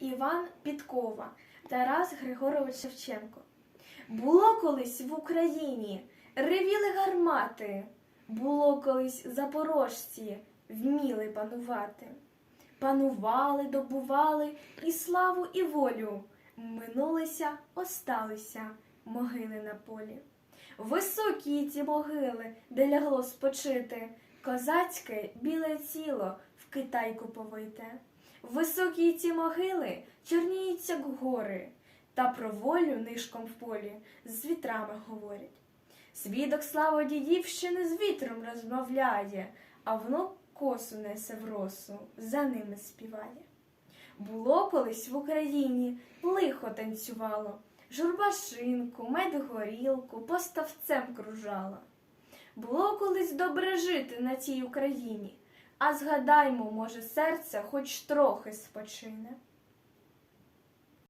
Іван Підкова, Тарас Григорович Шевченко. Було колись в Україні, ревіли гармати, було колись запорожці, вміли панувати. Панували, добували і славу, і волю. Минулися, осталися могили на полі. Високі ті могили, де лягло спочити, козацьке біле тіло в китайку повите. Високі ті могили чорніють, як гори, та про волю нишком в полі з вітрами говорять. Свідок слава дідівщини з вітром розмовляє, а внук косу несе в росу, за ними співає. Було колись в Україні лихо танцювало, журба шинку, мед горілку поставцем кружала. Було колись добре жити на цій Україні, а згадаймо, може, серце хоч трохи спочине.